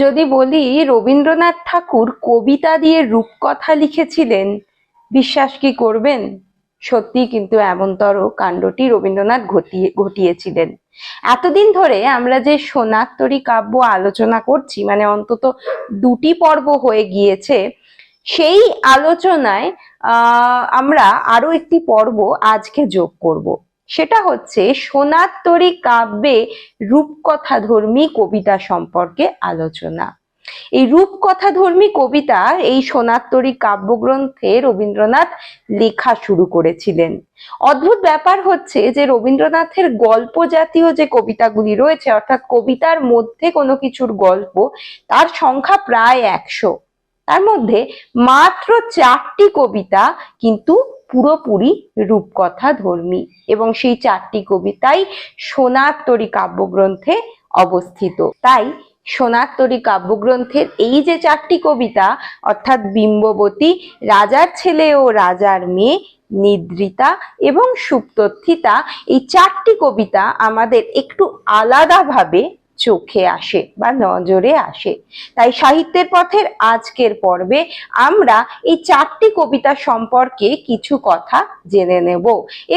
যদি বলি, রবীন্দ্রনাথ ঠাকুর কবিতা দিয়ে রূপকথা লিখেছিলেন, বিশ্বাস কি করবেন? সত্যি কিন্তু এমনতর কাণ্ডটি রবীন্দ্রনাথ ঘটিয়ে ঘটিয়েছিলেন। এতদিন ধরে আমরা যে সোনাত্তরী কাব্য আলোচনা করছি মানে অন্তত দুটি পর্ব হয়ে গিয়েছে, সেই আলোচনায় আমরা আরও একটি পর্ব আজকে যোগ করব। সেটা হচ্ছে সোনাত্তরী কাব্যে রূপকথাধর্মী কবিতা সম্পর্কে আলোচনা। এই রূপকথাধর্মী কবিতা এই সোনাত্তরী কাব্যগ্রন্থে রবীন্দ্রনাথ লেখা শুরু করেছিলেন। অদ্ভুত ব্যাপার হচ্ছে যে রবীন্দ্রনাথের গল্প জাতীয় যে কবিতাগুলি রয়েছে, অর্থাৎ কবিতার মধ্যে কোনো কিছুর গল্প, তার সংখ্যা প্রায় একশো। তার মধ্যে মাত্র চারটি কবিতা কিন্তু পুরোপুরি রূপকথা ধর্মী এবং সেই চারটি কবিতাই সোনাত্তরী কাব্যগ্রন্থে অবস্থিত। তাই সোনাত্তরী কাব্যগ্রন্থের এই যে চারটি কবিতা, অর্থাৎ বিম্ববতী, রাজার ছেলে ও রাজার মেয়ে, নিদ্রিতা এবং সুপ্তথিতা, এই চারটি কবিতা আমাদের একটু আলাদাভাবে চোখে আসে বা নজরে আসে। তাই সাহিত্যের পথের আজকের পর্বে আমরা এই চারটি কবিতা সম্পর্কে কিছু কথা জেনে নেব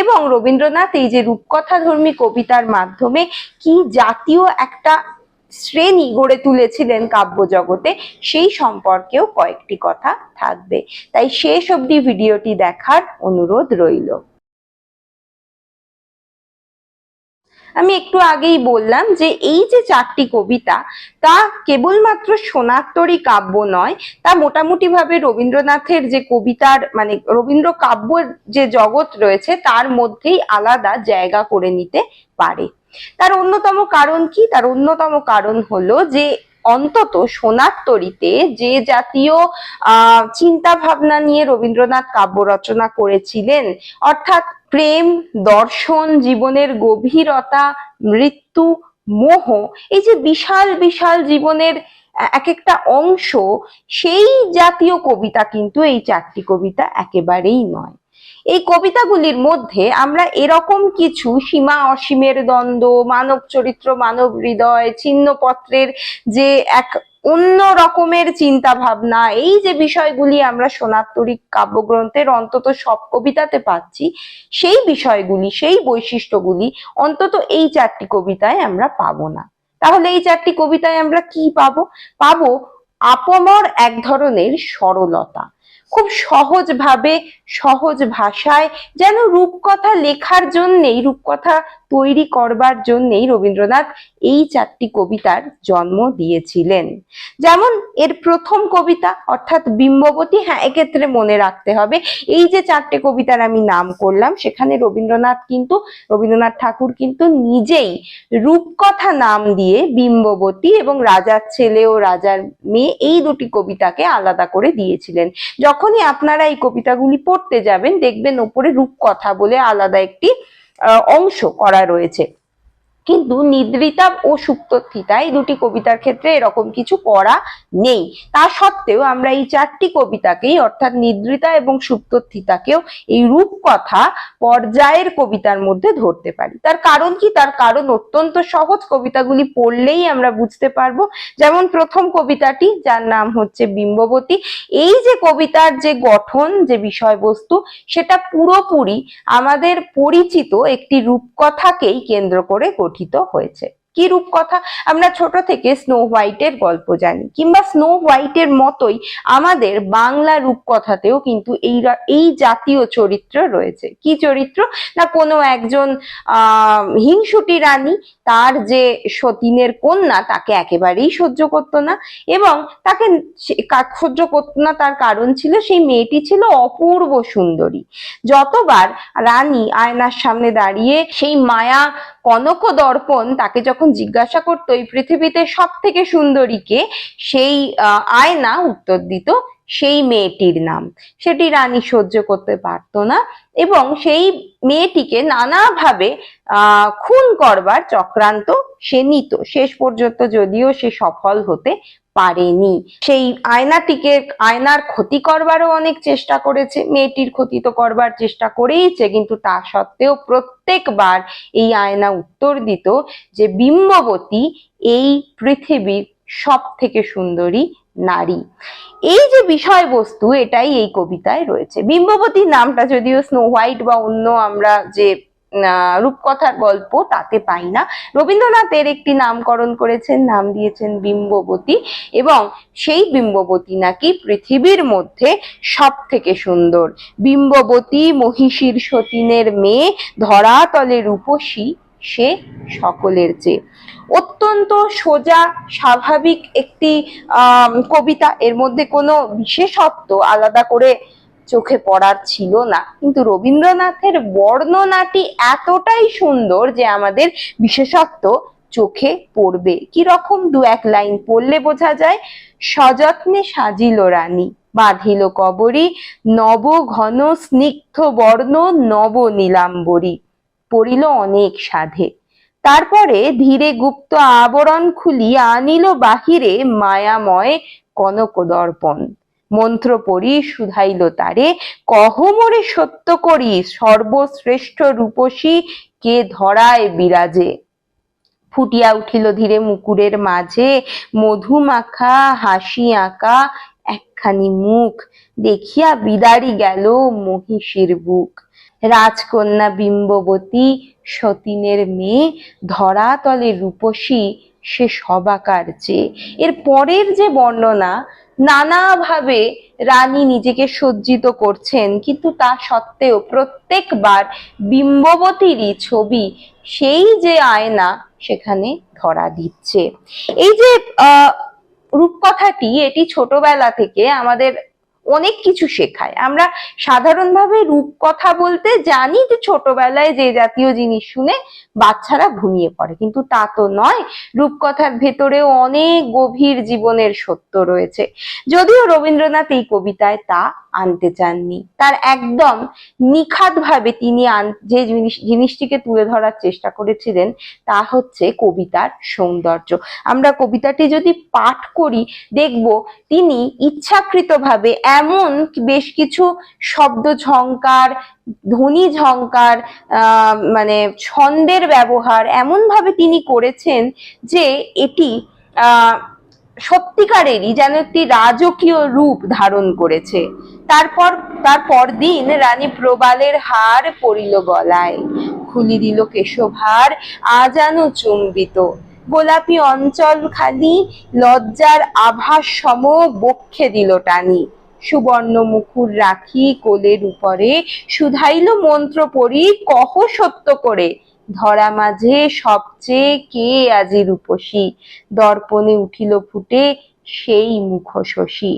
এবং রবীন্দ্রনাথ এই যে রূপকথাধর্মী কবিতার মাধ্যমে কি জাতীয় একটা শ্রেণি গড়ে তুলেছিলেন কাব্য জগতে সেই সম্পর্কেও কয়েকটি কথা থাকবে। তাই শেষ অবধি ভিডিওটি দেখার অনুরোধ রইল। আমি একটু আগেই বললাম যে এই যে চারটি কবিতা, তা কেবলমাত্র সোনাত্তরী কাব্য নয়, তা মোটামুটি ভাবে রবীন্দ্রনাথের যে কবিতার মানে রবীন্দ্র কাব্য যে জগৎ রয়েছে, তার মধ্যেই আলাদা জায়গা করে নিতে পারে। তার অন্যতম কারণ কি? তার অন্যতম কারণ হলো যে অন্তত সোনাত্তরীতে যে জাতীয় চিন্তা ভাবনা নিয়ে রবীন্দ্রনাথ কাব্য রচনা করেছিলেন, অর্থাৎ প্রেম, দর্শন, জীবনের গভীরতা, মৃত্যু, মোহ, এই যে বিশাল বিশাল জীবনের এক একটা অংশ, সেই জাতীয় কবিতা কিন্তু এই চারটি কবিতা একেবারেই নয়। এই কবিতাগুলির মধ্যে আমরা এরকম কিছু, সীমা অসীমের দ্বন্দ্ব, মানব চরিত্র, মানব হৃদয়, ছিন্নপত্রের যে এক অন্য রকমের চিন্তা ভাবনা এই যে বিষয়গুলি আমরা সোনাত্তরিক কাব্যগ্রন্থের অন্তত সব কবিতাতে পাচ্ছি, সেই বিষয়গুলি, সেই বৈশিষ্ট্যগুলি অন্তত এই চারটি কবিতায় আমরা পাবো না। তাহলে এই চারটি কবিতায় আমরা কি পাবো? পাবো আপমর এক ধরনের সরলতা। খুব সহজভাবে, সহজ ভাষায় যেন রূপকথা লেখার জন্যেই, রূপকথা তৈরি করবার জন্যেই রবীন্দ্রনাথ এই চারটি কবিতার জন্ম দিয়েছিলেন। যেমন এর প্রথম কবিতা, অর্থাৎ বিম্ববতী হ্যাঁ এক্ষেত্রে মনে রাখতে হবে, এই যে চারটে কবিতার আমি নাম করলাম, সেখানে রবীন্দ্রনাথ কিন্তু, রবীন্দ্রনাথ ঠাকুর কিন্তু নিজেই রূপকথা নাম দিয়ে বিম্ববতী এবং রাজার ছেলে ও রাজার মেয়ে এই দুটি কবিতাকে আলাদা করে দিয়েছিলেন। যখনই আপনারা এই কবিতাগুলি পড়তে যাবেন, দেখবেন ওপরে রূপকথা বলে আলাদা একটি অংশ করা রয়েছে। কিন্তু নিদ্রিতা ও সুপ্তথিতা এই দুটি কবিতার ক্ষেত্রে এরকম কিছু করা নেই। তা সত্ত্বেও আমরা এই চারটি কবিতাকেই, অর্থাৎ নিদ্রিতা এবং সুপ্তথিতাকেও এই রূপকথা পর্যায়ের কবিতার মধ্যে ধরতে পারি। তার কারণ কি? তার কারণ অত্যন্ত সহজ কবিতাগুলি পড়লেই আমরা বুঝতে পারব। যেমন প্রথম কবিতাটি, যার নাম হচ্ছে বিম্ববতী। এই যে কবিতার যে গঠন, যে বিষয়বস্তু, সেটা পুরোপুরি আমাদের পরিচিত একটি রূপকথাকেই কেন্দ্র করে গঠিত। হয়েছে। কি রূপকথা? আমরা ছোট থেকে স্নো হোয়াইটের গল্প জানি। কিংবা স্নো হোয়াইটের মতোই আমাদের বাংলা রূপকথাতেও কিন্তু এই এই জাতীয় চরিত্র রয়েছে। কি চরিত্র? না, কোনো একজন, আহ, হিংসুটি রানী তার যে সতীনের কন্যা তাকে একেবারেই সহ্য করতো না এবং তাকে সহ্য করতো না তার কারণ ছিল সেই মেয়েটি ছিল অপূর্ব সুন্দরী। যতবার রানী আয়নার সামনে দাঁড়িয়ে সেই মায়া কনক দর্পণ তাকে যখন জিজ্ঞাসা করতো, এই পৃথিবীতে সব থেকে সুন্দরীকে সেই আয়না উত্তর দিত সেই মেয়েটির নাম। সেটি রানী সহ্য করতে পারতো না এবং সেই মেয়েটিকে নানাভাবে খুন করবার চক্রান্ত সে নিত। শেষ পর্যন্ত যদিও সে সফল হতে পারেনি। সেই আয়নাটিকে, আয়নার ক্ষতি করবারও অনেক চেষ্টা করেছে। মেয়েটির ক্ষতি তো করবার চেষ্টা করেইছে, কিন্তু তা সত্ত্বেও প্রত্যেকবার এই আয়না উত্তর দিত যে, বিম্ববতী, এই পৃথিবীর সব থেকে সুন্দরী নারী। এই যে বিষয়বস্তু, এটাই এই কবিতায় রয়েছে। বিম্ববতী নামটা যদিও স্নো হোয়াইট বা অন্য আমরা যে রূপকথার গল্প, তাতে পাই না। রবীন্দ্রনাথের একটি নামকরণ করেছেন, নাম দিয়েছেন বিম্ববতী এবং সেই বিম্ববতী নাকি পৃথিবীর মধ্যে সব থেকে সুন্দর। বিম্ববতী মহিষীর সতীনের মেয়ে ধরাতলে রূপসী সে সকলের চেয়ে। অত্যন্ত সোজা, স্বাভাবিক একটি কবিতা। এর মধ্যে কোনো বিশেষত্ব আলাদা করে চোখে পড়ার ছিল না। কিন্তু রবীন্দ্রনাথের বর্ণনাটি এতটাই সুন্দর যে আমাদের বিশেষত্ব চোখে পড়বে। কি রকম দু এক লাইন পড়লে বোঝা যায়, সযত্নে সাজিল রানী, বাঁধিল কবরী, নব ঘন স্নিগ্ধ বর্ণ, নব নীলাম্বরী। পড়িল অনেক সাধে। তারপরে ধীরে গুপ্ত আবরণ খুলি আনিল বাহিরে মায়াময় কনক দর্পণ মন্ত্র পড়ি শুধাইল তারে, কহ মোরে সত্য করি, সর্বশ্রেষ্ঠ রূপসী কে ধরায় বিরাজে? ফুটিয়া উঠিল ধীরে মুকুরের মাঝে মধু মাখা হাসি আঁকা, একখানি মুখ। দেখিয়া বিদারি গেল মহিষীর বুক। রাজকন্যা বিম্ববতী সতীনের মেয়ে, ধরাতলে রূপসী সে সবাকার চেয়ে এর পরের যে বর্ণনা, নানাভাবে রানী নিজেকে সজ্জিত করছেন, কিন্তু তা সত্ত্বেও প্রত্যেকবার বিম্ববতীরই ছবি সেই যে আয়না সেখানে ধরা দিচ্ছে। এই যে রূপকথাটি, এটি ছোটবেলা থেকে আমাদের অনেক কিছু শেখায়। আমরা সাধারণভাবে রূপকথা বলতে জানি যে ছোটবেলায় যে জাতীয় জিনিস শুনে বাচ্চারা ঘুমিয়ে পড়ে। কিন্তু তা তো নয়, রূপকথার ভেতরেও অনেক গভীর জীবনের সত্য রয়েছে। যদিও রবীন্দ্রনাথ এই কবিতায় তা আনতে চাননি। তার একদম নিখাতভাবে তিনি যে জিনিস জিনিসটিকে তুলে ধরার চেষ্টা করেছিলেন তা হচ্ছে কবিতার সৌন্দর্য। আমরা কবিতাটি যদি পাঠ করি দেখব তিনি ইচ্ছাকৃতভাবে এমন বেশ কিছু শব্দ ঝংকার ধ্বনি আহ, মানে ছন্দের ব্যবহার এমন ভাবে তিনি করেছেন যে এটি আহ সত্যিকারেরই যেন একটি রাজকীয় রূপ ধারণ করেছে। তারপর তার পরদিন রানী প্রবালের হার পড়িল গলায়। খুলি দিল কেশভার আজানো চুম্বিত। গোলাপি অঞ্চল খালি, লজ্জার আভাস সম বক্ষে দিল টানি। সুবর্ণ মুকুর রাখি কোলের উপরে শুধাইল মন্ত্র পড়ি কহ সত্য করে। ধরা মাঝে সবচেয়ে কে আজি রূপসী? দর্পণে উঠিল ফুটে সেই মুখ শশী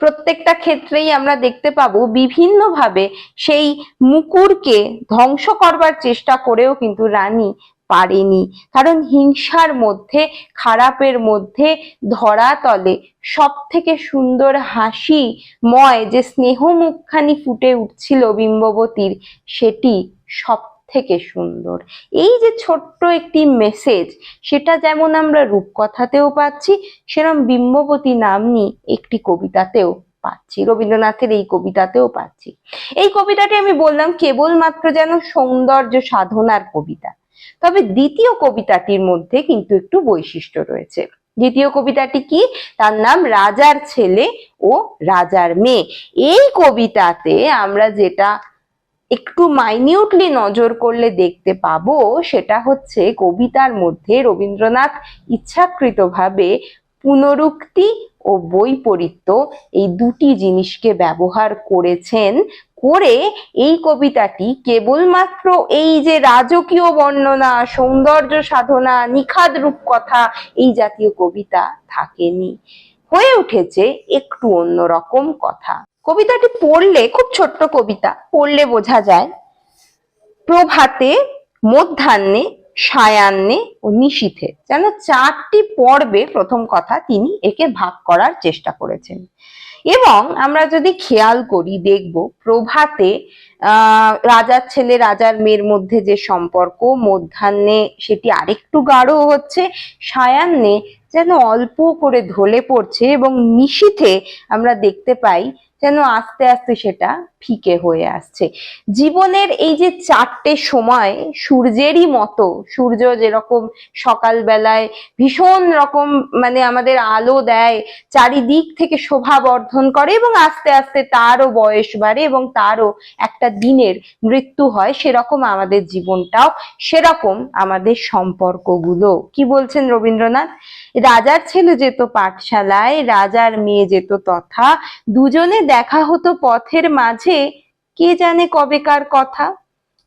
প্রত্যেকটা ক্ষেত্রেই আমরা দেখতে পাবো বিভিন্নভাবে সেই মুকুরকে ধ্বংস করবার চেষ্টা করেও কিন্তু রানী পারেনি। কারণ হিংসার মধ্যে, খারাপের মধ্যে ধরাতলে সব থেকে সুন্দর হাসি ময় যে স্নেহ মুখখানি ফুটে উঠছিল বিম্ববতীর, সেটি সব থেকে সুন্দর। এই যে ছোট্ট একটি মেসেজ সেটা যেমন আমরা রূপকথাতেও পাচ্ছি সেরকম বিম্ববতী নামনি একটি কবিতাতেও পাচ্ছি। রবীন্দ্রনাথের এই কবিতাতেও পাচ্ছি। এই কবিতাটি আমি বললাম কেবলমাত্র যেন সৌন্দর্য সাধনার কবিতা। তবে দ্বিতীয় কবিতাটির মধ্যে কিন্তু একটু বৈশিষ্ট্য রয়েছে। দ্বিতীয় কবিতাটি কি? তার নাম রাজার ছেলে ও রাজার মেয়ে। এই কবিতাতে আমরা যেটা একটু মাইনিউটলি নজর করলে দেখতে পাবো সেটা হচ্ছে কবিতার মধ্যে রবীন্দ্রনাথ ইচ্ছাকৃতভাবে পুনরুক্তি ও বৈপরীত্য এই দুটি জিনিসকে ব্যবহার করেছেন করে এই কবিতাটি কেবলমাত্র এই যে রাজকীয় বর্ণনা, সৌন্দর্য সাধনা, নিখাদ রূপকথা এই জাতীয় কবিতা থাকেনি। হয়ে উঠেছে একটু অন্যরকম কথা। কবিতাটি পড়লে, খুব ছোট্ট কবিতা, পড়লে বোঝা যায়, প্রভাতে, মধ্যাহ্নে সায়ান্নে ও নিশীথে। যেন চারটি পর্বে প্রথম কথা তিনি একে ভাগ করার চেষ্টা করেছেন। এবং আমরা যদি খেয়াল করি, দেখব প্রভাতে রাজার ছেলে, রাজার মেয়ের মধ্যে যে সম্পর্ক, মধ্যাহ্নে সেটি আরেকটু গাঢ় হচ্ছে সায়ান্নে যেন অল্প করে ঢলে পড়ছে এবং নিশীথে আমরা দেখতে পাই যেন আস্তে আস্তে সেটা ফিকে হয়ে আসছে। জীবনের এই যে চারটে সময় সূর্যেরই মতো, সূর্য যেরকম সকালবেলায় ভীষণ রকম মানে আমাদের আলো দেয়, চারিদিক থেকে শোভা বর্ধন করে এবং আস্তে আস্তে তারও বয়স বাড়ে এবং তারও একটা দিনের মৃত্যু হয়, সেরকম আমাদের জীবনটাও, সেরকম আমাদের সম্পর্কগুলো। কি বলছেন রবীন্দ্রনাথ? রাজার ছেলে যেত পাঠশালায়, রাজার মেয়ে যেত তথা দুজনে দেখা হতো পথের মাঝে কে জানে কবেকার কথা?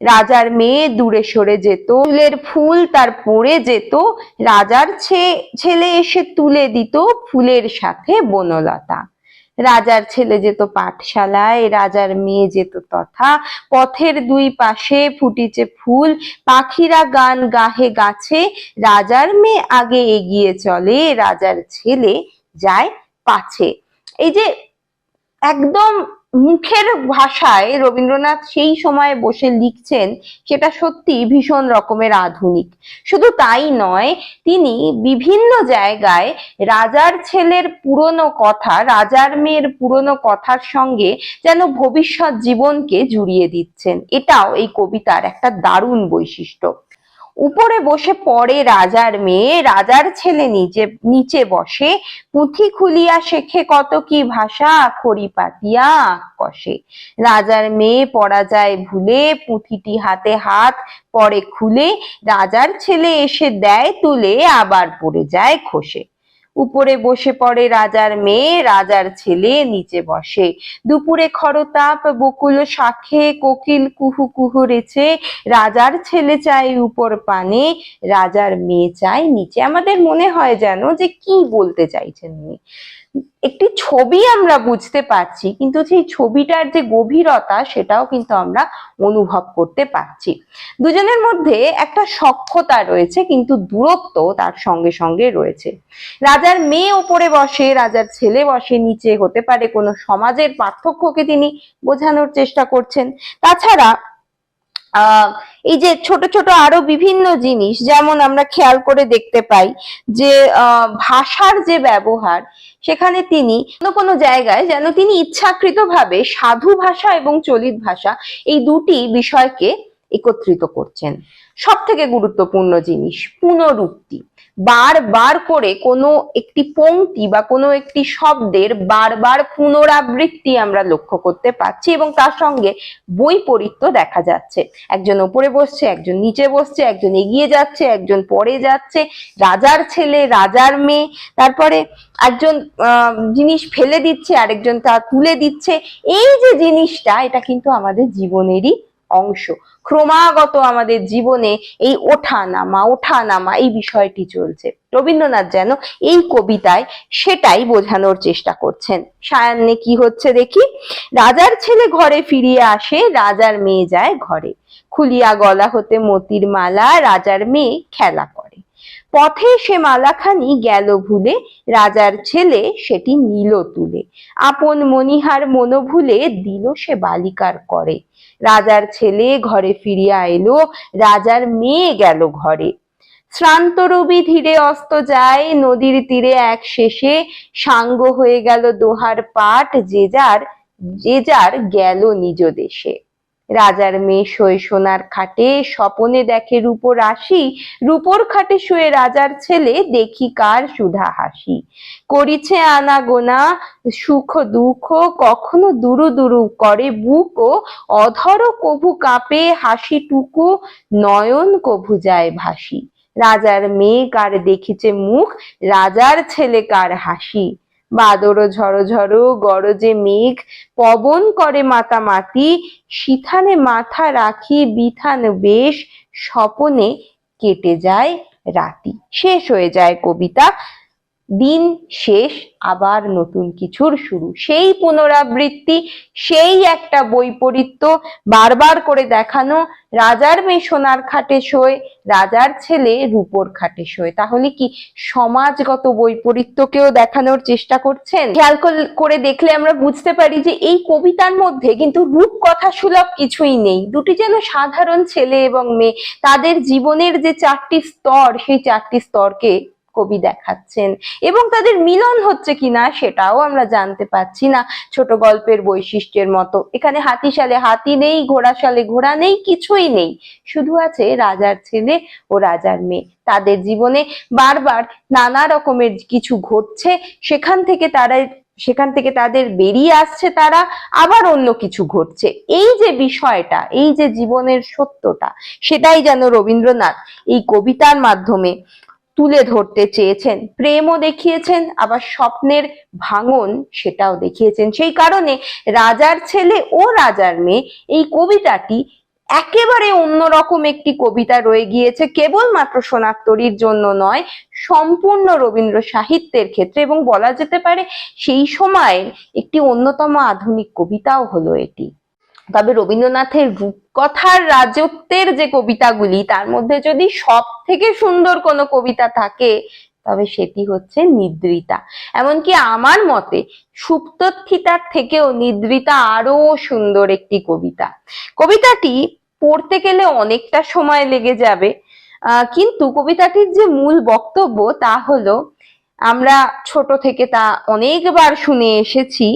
রাজার মেয়ে দূরে সরে যেত, ফুলের ফুল তার পড়ে যেত, রাজার ছেলে এসে তুলে দিত ফুলের সাথে বনলতা। রাজার ছেলে যেত পাঠশালায়, রাজার মেয়ে যেত তথা, পথের দুই পাশে ফুটিছে ফুল, পাখিরা গান গাহে গাছে, রাজার মেয়ে আগে এগিয়ে চলে, রাজার ছেলে যায় পাছে। এই যে একদম মুখের ভাষায় রবীন্দ্রনাথ সেই সময় বসে লিখছেন, সেটা সত্যি ভীষণ রকমের আধুনিক। শুধু তাই নয়, তিনি বিভিন্ন জায়গায় রাজার ছেলের পুরনো কথা, রাজার মেয়ের পুরনো কথার সঙ্গে যেন ভবিষ্যৎ জীবনকে জুড়িয়ে দিচ্ছেন। এটাও এই কবিতার একটা দারুণ বৈশিষ্ট্য। উপরে বসে পড়ে রাজার মেয়ে। রাজার ছেলে নিচে নিচে বসে। পুঁথি খুলিয়া শেখে কত কি ভাষা, খড়ি পাতিয়া কষে। রাজার মেয়ে পড়া যায় ভুলে, পুঁথিটি হাতে হাত পরে খুলে। রাজার ছেলে এসে দেয় তুলে, আবার পড়ে যায় খসে। উপরে বসে পড়ে রাজার মেয়ে, রাজার ছেলে নিচে বসে। দুপুরে খরতাপ, বকুল শাখে কোকিল কুহু কুহু রেছে। রাজার ছেলে চাই উপর পানে, রাজার মেয়ে চাই নিচে। আমাদের মনে হয় যেন যে কি বলতে চাইছেন উনি। একটি ছবি আমরা বুঝতে পারছি, কিন্তু সেই ছবিটার যে গভীরতা সেটাও কিন্তু আমরা অনুভব করতে পারছি। দুজনের মধ্যে একটা সক্ষতা রয়েছে, কিন্তু দূরত্ব তার সঙ্গে সঙ্গে রয়েছে। রাজার মেয়ে ওপরে বসে, রাজার ছেলে বসে, নিচে হতে পারে কোনো সমাজের পার্থক্যকে তিনি বোঝানোর চেষ্টা করছেন। তাছাড়া এই যে ছোট ছোট আরও বিভিন্ন জিনিস, যেমন আমরা খেয়াল করে দেখতে পাই যে ভাষার যে ব্যবহার, সেখানে তিনি কোনো কোনো জায়গায় যেন তিনি ইচ্ছাকৃতভাবে সাধু ভাষা এবং চলিত ভাষা এই দুটি বিষয়কে একত্রিত করছেন। সব থেকে গুরুত্বপূর্ণ জিনিস, পুনরুক্তি। বারবার করে কোনো একটি পংক্তি বা কোনো একটি শব্দের বারবার পুনরাবৃত্তি আমরা লক্ষ্য করতে পারছি এবং তার সঙ্গে বৈপরীত্য দেখা যাচ্ছে। একজন ওপরে বসছে, একজন নিচে বসছে, একজন এগিয়ে যাচ্ছে, একজন পরে যাচ্ছে, রাজার ছেলে, রাজার মেয়ে, তারপরে একজন জিনিস ফেলে দিচ্ছে, আরেকজন তা তুলে দিচ্ছে। এই যে জিনিসটা, এটা কিন্তু আমাদের জীবনেরই অংশ। ক্রমাগত আমাদের জীবনে এই ওঠা নামা ওঠা নামা এই বিষয়টি চলছে। রবীন্দ্রনাথ যেন এই কবিতায় সেটাই বোঝানোর চেষ্টা করছেন। সায়ান্নে কি হচ্ছে দেখি? রাজার ছেলে ঘরে ফিরিয়ে আসে, রাজার মেয়ে যায় ঘরে। খুলিয়া গলা হতে মতির মালা, রাজার মেয়ে খেলা করে। পথে সে মালাখানি গেল ভুলে, রাজার ছেলে সেটি নিল তুলে। আপন মনিহার মনোভুলে দিল সে বালিকার করে। রাজার ছেলে ঘরে ফিরিয়া এলো, রাজার মেয়ে গেল ঘরে। শ্রান্ত রবি ধীরে অস্ত যায়, নদীর তীরে এক শেষে সাঙ্গ হয়ে গেল দোহার পাট, যে যার যে যার গেল নিজ দেশে। রাজার মেয়ে শোয় সোনার খাটে স্বপনে দেখে রূপর রাশি রূপর খাটে শুয়ে রাজার ছেলে দেখি কার সুধা হাসি। করিছে আনা গোনা সুখ দুঃখ, কখনো দুরু দুরু করে বুক ও অধর কভু কাঁপে হাসি টুকু নয়ন কভু যায় ভাসি। রাজার মেয়ে কার দেখিছে মুখ, রাজার ছেলে কার হাসি। বাদর ঝড়ো ঝড়ো গরজে মেঘ, পবন করে মাতা মাতি সিথানে মাথা রাখি বিথান বেশ, স্বপনে কেটে যায় রাতি। শেষ হয়ে যায় কবিতা। দিন শেষ, আবার নতুন কিছুর শুরু। সেই পুনরাবৃত্তি, সেই একটা বৈপরীত্য, বারবার করে দেখানো, রাজার মেয়ে সোনার খাটে শোয়, রাজার ছেলে রূপোর খাটে শোয়। তাহলে কি সমাজগত বৈপরীত্যকেও দেখানোর চেষ্টা করছেন? খেয়াল কর- করে দেখলে আমরা বুঝতে পারি যে এই কবিতার মধ্যে কিন্তু রূপকথা সুলভ কিছুই নেই। দুটি যেন সাধারণ ছেলে এবং মেয়ে, তাদের জীবনের যে চারটি স্তর, সেই চারটি স্তরকে কবি দেখাচ্ছেন। এবং তাদের মিলন হচ্ছে কিনা সেটাও আমরা জানতে পাচ্ছি না। ছোট গল্পের বৈশিষ্ট্যের মতো। এখানে হাতিশালে হাতি নেই, ঘোড়াশালে ঘোড়া নেই, কিছুই নেই। শুধু আছে রাজার ছেলে ও রাজার মেয়ে। তাদের জীবনে বারবার নানা রকমের কিছু ঘটছে। সেখান থেকে তারা, সেখান থেকে তাদের বেরিয়ে আসছে তারা। আবার অন্য কিছু ঘটছে। এই যে বিষয়টা, এই যে জীবনের সত্যটা, সেটাই যেন রবীন্দ্রনাথ এই কবিতার মাধ্যমে তুলে ধরতে চেয়েছেন। প্রেমও দেখিয়েছেন, আবার স্বপ্নের ভাঙন সেটাও দেখিয়েছেন। সেই কারণে রাজার ছেলে ও রাজার মেয়ে এই কবিতাটি একেবারে অন্যরকম একটি কবিতা রয়ে গিয়েছে, কেবলমাত্র সোনাত্তরীর জন্য নয়, সম্পূর্ণ রবীন্দ্র সাহিত্যের ক্ষেত্রে। এবং বলা যেতে পারে সেই সময়ের একটি অন্যতম আধুনিক কবিতাও হলো এটি। তবে রবীন্দ্রনাথের রূপকথার রাজত্বের যে কবিতাগুলি, তার মধ্যে যদি সব থেকে সুন্দর কোনো কবিতা থাকে, তবে সেটি হচ্ছে নিদ্রিতা। এমনকি আমার মতে সুপ্তথিতার থেকেও নিদ্রিতা আরও সুন্দর একটি কবিতা। কবিতাটি পড়তে গেলে অনেকটা সময় লেগে যাবে কিন্তু কবিতাটির যে মূল বক্তব্য তা হলো, আমরা ছোট থেকে তা অনেকবার শুনে এসেছি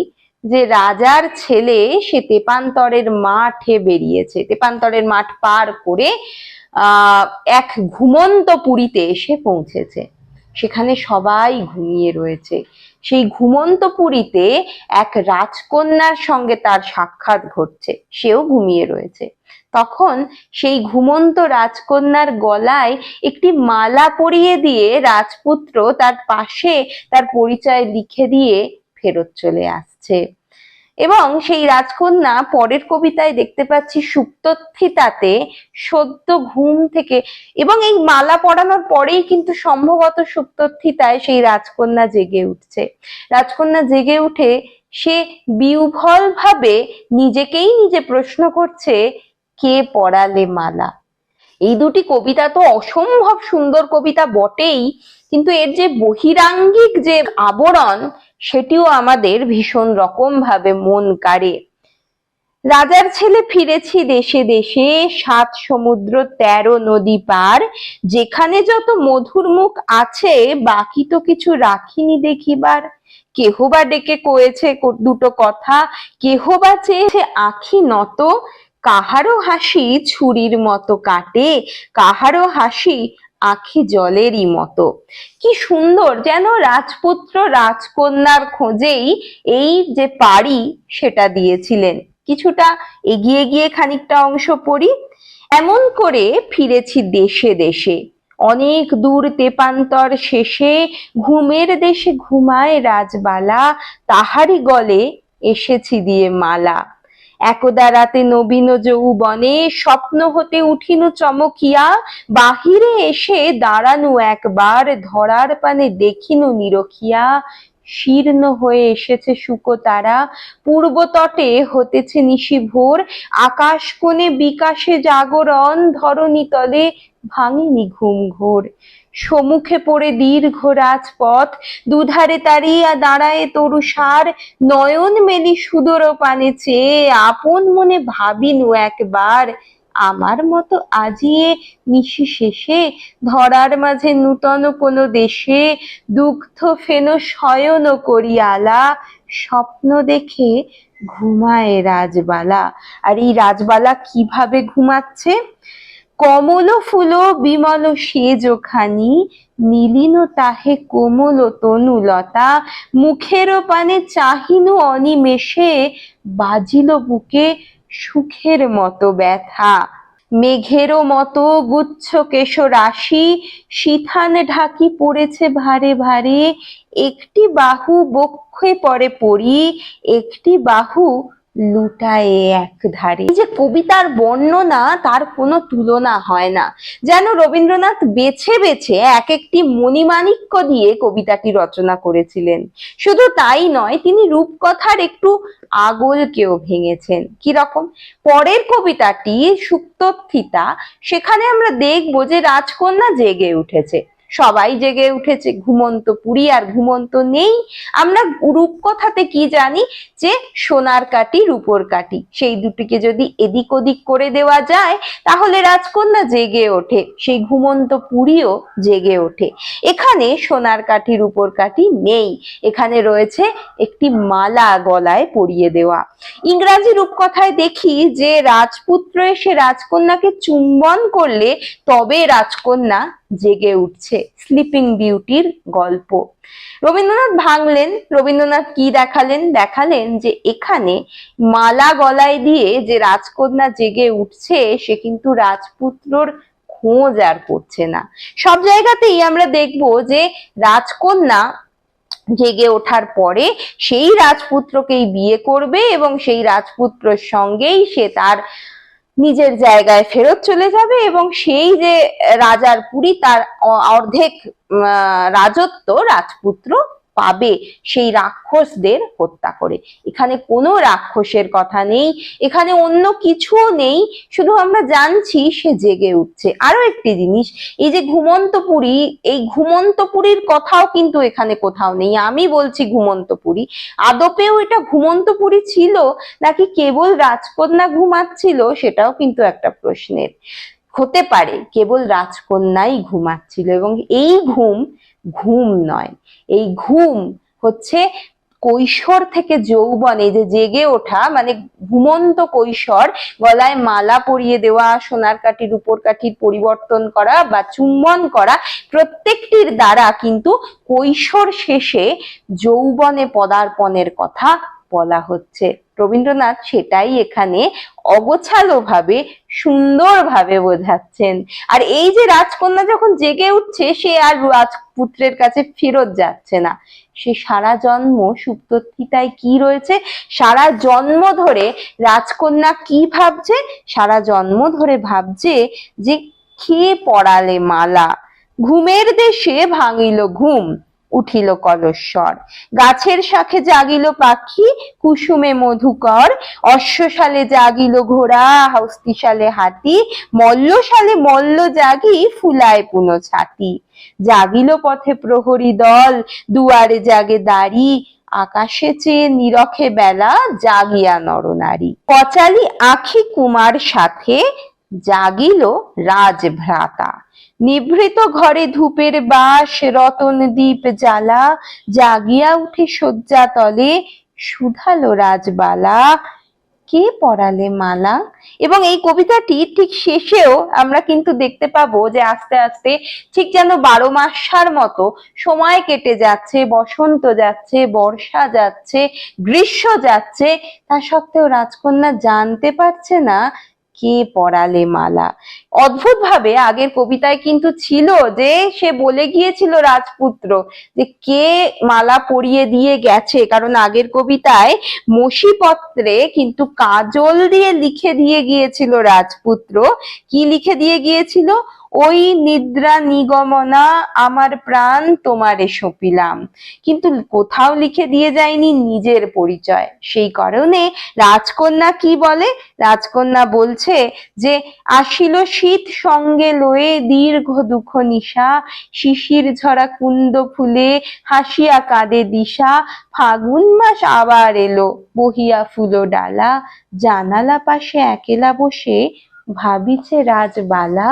যে রাজার ছেলে সে তেপান্তরের মাঠে বেরিয়েছে। তেপান্তরের মাঠ পার করে এক ঘুমন্ত পুরীতে এসে পৌঁছেছে। সেখানে সবাই ঘুমিয়ে রয়েছে। সেই ঘুমন্ত পুরীতে এক রাজকন্যার সঙ্গে তার সাক্ষাৎ ঘটছে। সেও ঘুমিয়ে রয়েছে। তখন সেই ঘুমন্ত রাজকন্যার গলায় একটি মালা পরিয়ে দিয়ে রাজপুত্র তার পাশে তার পরিচয় লিখে দিয়ে ফেরত চলে আসছে। এবং সেই রাজকন্যা পরের কবিতায় দেখতে পাচ্ছি সুপ্তথিতাতে সদ্য ঘুম থেকে এবং এই মালা পরানোর পরেই কিন্তু সম্ভবত সুপ্তথিতায় সেই রাজকন্যা জেগে উঠছে। রাজকন্যা জেগে উঠে সে বিহ্বল ভাবে নিজেকেই নিজে প্রশ্ন করছে, কে পড়ালে মালা? এই দুটি কবিতা তো অসম্ভব সুন্দর কবিতা বটেই, কিন্তু এর যে বহিরাঙ্গিক যে আবরণ সেটিও আমাদের ভীষণ রকম ভাবে মন কাড়ে। রাজার ছেলে ফিরেছি দেশে দেশে, সাত সমুদ্র তেরো নদী পার। যেখানে যত মধুর মুখ আছে, বাকি তো কিছু রাখিনি দেখিবার। কেহ বা ডেকে কয়েছে দুটো কথা, কেহ বা চেয়েছে আখি নত। কাহারো হাসি ছুরির মতো কাটে, কাহারো হাসি আখি জলেরই মতো। কি সুন্দর যেন রাজপুত্র রাজকন্যার খোঁজেই এই যে পারি সেটা দিয়েছিলেন। কিছুটা এগিয়ে গিয়ে খানিকটা অংশ পড়ি, এমন করে ফিরেছি দেশে দেশে। অনেক দূর তেপান্তর শেষে ঘুমের দেশে ঘুমায় রাজবালা তাহারি গলে এসেছি দিয়ে মালা। একদা রাতে নবীন যৌবনে স্বপ্ন হতে উঠিনু চমকিয়া, বাহিরে এসে দাঁড়ানো একবার ধরার পানে দেখিনু নিরখিয়া। শীর্ণ হয়ে এসেছে শুকো তারা, পূর্ব তটে হতেছে নিশি ভোর, আকাশ কোণে বিকাশে জাগরণ, ধরণী তলে ভাঙেনি ঘুম ঘোর। সমুখে পড়ে দীর্ঘ রাজপথ। দুধারে তারিয়া দাঁড়ায় তরুষার নয়ন মেলি সুদর পানে চেয়ে, আপন মনে ভাবিনু একবার, আমার মতো আজিয়ে নিশি শেষে, ধরার মাঝে নূতন কোনো দেশে, দুগ্ধ ফেনো শয়ন করিয়ালা স্বপ্ন দেখে ঘুমায় রাজবালা। আর এই রাজবালা কীভাবে ঘুমাচ্ছে? কমল ফুল বিমল সেজ খানি, নীলিন তাহে কোমল তনুলতা মুখের পানে চাহিনু অনিমেষে, বাজিল বুকে সুখের মতো ব্যথা। মেঘেরও মতো গুচ্ছ কেশ রাশি, শিথান ঢাকি পড়েছে ভারে ভারে, একটি বাহু বক্ষে পড়ে পড়ি, একটি বাহু লুটায় এক ধারে যে কবিতার বর্ণনা, তার কোনো তুলনা হয় না। যেন রবীন্দ্রনাথ বেছে বেছে এক একটি মণিমাণিক্য দিয়ে কবিতাটি রচনা করেছিলেন। শুধু তাই নয়, তিনি রূপকথার একটু আগলকেও ভেঙেছেন। কীরকম পরের কবিতাটি সুক্তথিতা সেখানে আমরা দেখব যে রাজকন্যা জেগে উঠেছে। সবাই জেগে উঠেছে, ঘুমন্ত পুরী আর ঘুমন্ত নেই। আমরা রূপকথাতে কি জানি যে, সোনার কাটি রূপোর কাটি সেই দুটিকে যদি এদিক ওদিক করে দেওয়া যায়, তাহলে রাজকন্যা জেগে ওঠে, সেই ঘুমন্ত পুরীও জেগে ওঠে। এখানে সোনার কাঠি, রূপোর কাঠি নেই। এখানে রয়েছে একটি মালা গলায় পরিয়ে দেওয়া। ইংরাজি রূপকথায় দেখি যে, রাজপুত্র এসে রাজকন্যাকে চুম্বন করলে তবে রাজকন্যা জেগে উঠছে স্লিপিং বিউটির গল্প। রবীন্দ্রনাথ ভাঙলেন, রবীন্দ্রনাথ কি দেখালেন? দেখালেন যে এখানে মালা গলায় দিয়ে যে রাজকন্যা জেগে উঠছে, সে কিন্তু রাজপুত্রর খোঁজ আর করছে না। সব জায়গাতেই আমরা দেখব যে রাজকন্যা জেগে ওঠার পরে সেই রাজপুত্রকেই বিয়ে করবে এবং সেই রাজপুত্রের সঙ্গেই সে তার নিজের জায়গায় ফেরত চলে যাবে এবং সেই যে রাজার পুরী তার অর্ধেক রাজত্ব রাজপুত্র পাবে সেই রাক্ষসদের হত্যা করে। এখানে কোনো রাক্ষসের কথা নেই, এখানে অন্য কিছুও নেই, শুধু আমরা জানছি সে জেগে উঠছে। আরও একটি জিনিস, এই যে ঘুমন্তপুরী, এই ঘুমন্তপুরীর কথাও কিন্তু এখানে কোথাও নেই। আমি বলছি ঘুমন্তপুরী। আদপেও এটা ঘুমন্তপুরী ছিল, নাকি কেবল রাজকন্যা ঘুমাচ্ছিল, সেটাও কিন্তু একটা প্রশ্নের। হতে পারে, কেবল রাজকন্যাই ঘুমাচ্ছিল এবং এই ঘুম ঘুম নয়। এই ঘুম হচ্ছে কৈশোর থেকে যৌবনে যে জেগে ওঠা মানে ঘুমন্ত কৈশোর, গলায় মালা পরিয়ে দেওয়া, সোনার কাঠির উপর কাঠির পরিবর্তন করা বা চুম্বন করা, প্রত্যেকটির দ্বারা কিন্তু কৈশোর শেষে যৌবনে পদার্পণের কথা বলা হচ্ছে। রবীন্দ্রনাথ সেটাই এখানে অগোছালো ভাবে সুন্দরভাবে বোঝাচ্ছেন। আর এই যে রাজকন্যা যখন জেগে উঠছে, সে আর রাজপুত্রের কাছে ফেরত যাচ্ছে না। সে সারা জন্ম সুপ্তথিতায় কি রয়েছে? সারা জন্ম ধরে রাজকন্যা কি ভাবছে? সারা জন্ম ধরে ভাবছে যে খেয়ে পড়ালে মালা? ঘুমের দেশে ভাঙিল ঘুম। উঠিল কলস্বর। গাছের শাখে জাগিল পাখি, কুসুমে মধুকর। অশ্বশালে জাগিল ঘোড়া, হস্তিশালে হাতি, মল্লশালে মল্ল জাগি ফুলায় পুনো ছাতি। জাগিল পথে প্রহরী দল, দুয়ারে জাগে দাড়ি, আকাশে চেয়ে নিরখে বেলা জাগিয়া নরনারী পচালি আখি কুমার সাথে জাগিল রাজভ্রাতা নিভৃত ঘরে ধূপের বাস, রতন দ্বীপ জ্বালা, জাগিয়া উঠে শয্যা তলে সুধালো রাজবালা। কে পড়ালে মালা? এবং এই কবিতাটি ঠিক শেষেও আমরা কিন্তু দেখতে পাবো যে আস্তে আস্তে ঠিক যেন বারো মাসার মতো সময় কেটে যাচ্ছে, বসন্ত যাচ্ছে, বর্ষা যাচ্ছে, গ্রীষ্ম যাচ্ছে। তা সত্ত্বেও রাজকন্যা জানতে পারছে না কে পড়ালে মালা? অদ্ভুত ভাবে আগের কবিতায় কিন্তু ছিল যে, সে বলে গিয়েছিল রাজপুত্র যে, কে মালা পরিয়ে দিয়ে গেছে? কারণ আগের কবিতায় মসিপত্রে কিন্তু কাজল দিয়ে লিখে দিয়ে গিয়েছিল রাজপুত্র। কি লিখে দিয়ে গিয়েছিল? ওই নিদ্রা নিগমনা আমার প্রাণ তোমারে সপিলাম। কিন্তু কোথাও লিখে দিয়ে যায়নি নিজের পরিচয়। সেই কারণে রাজকন্যা কি বলে? রাজকন্যা বলছে যে, আসিল শীত সঙ্গে লয়ে দীর্ঘ দুঃখ নিশা, শিশির ঝরা কুন্দ ফুলে হাসিয়া কাঁদে দিশা, ফাগুন মাস আবার এলো, বহিয়া ফুলো ডালা, জানালা পাশে একেলা বসে ভাবিছে রাজবালা।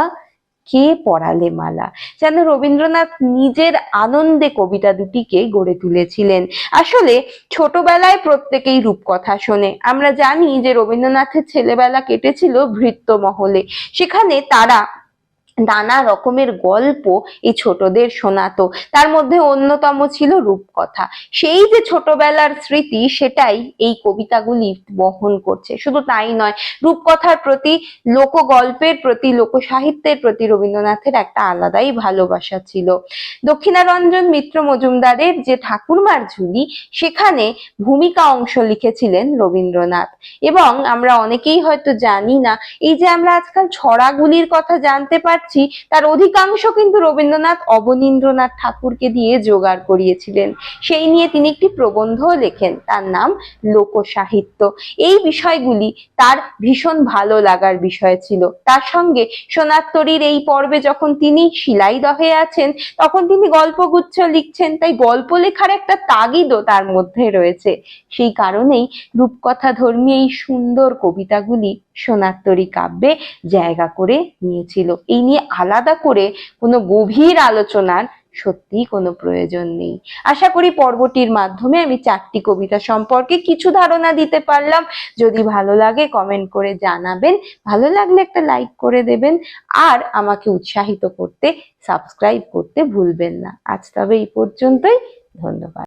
কে পড়ালে মালা? যেন রবীন্দ্রনাথ নিজের আনন্দে কবিতা দুটিকে গড়ে তুলেছিলেন। আসলে ছোটবেলায় প্রত্যেকেই রূপকথা শোনে। আমরা জানি যে রবীন্দ্রনাথের ছেলেবেলা কেটেছিল ভৃত্য মহলে। সেখানে তারা নানা রকমের গল্প এই ছোটদের শোনাতো। তার মধ্যে অন্যতম ছিল রূপকথা। সেই যে ছোটবেলার স্মৃতি, সেটাই এই কবিতাগুলি বহন করছে। শুধু তাই নয়, রূপকথার প্রতি, লোকগল্পের প্রতি, লোকসাহিত্যের প্রতি রবীন্দ্রনাথের একটা আলাদাই ভালোবাসা ছিল। দক্ষিণারঞ্জন মিত্র মজুমদারের যে ঠাকুরমার ঝুলি, সেখানে ভূমিকা অংশ লিখেছিলেন রবীন্দ্রনাথ। এবং আমরা অনেকেই হয়তো জানি না, এই যে আমরা আজকাল ছড়াগুলির কথা জানতে পারছি পাচ্ছি, তার অধিকাংশ কিন্তু রবীন্দ্রনাথ অবনীন্দ্রনাথ ঠাকুরকে দিয়ে জোগাড় করিয়েছিলেন। সেই নিয়ে তিনি একটি প্রবন্ধও লেখেন, তার নাম লোকসাহিত্য। এই বিষয়গুলি তার ভীষণ ভালো লাগার বিষয় ছিল। তার সঙ্গে সোনাত্তরীর এই পর্বে যখন তিনি শিলাইদহে আছেন, তখন তিনি গল্পগুচ্ছ লিখছেন, তাই গল্প লেখার একটা তাগিদও তার মধ্যে রয়েছে। সেই কারণেই রূপকথা ধর্মী এই সুন্দর কবিতাগুলি সোনাত্তরী কাব্যে জায়গা করে নিয়েছিল। এই নিয়ে আলাদা করে কোনো গভীর আলোচনার সত্যি কোনো প্রয়োজন নেই। আশা করি পর্বটির মাধ্যমে আমি চারটি কবিতা সম্পর্কে কিছু ধারণা দিতে পারলাম। যদি ভালো লাগে কমেন্ট করে জানাবেন। ভালো লাগলে একটা লাইক করে দেবেন। আর আমাকে উৎসাহিত করতে সাবস্ক্রাইব করতে ভুলবেন না। আজ তবে এই পর্যন্তই। ধন্যবাদ।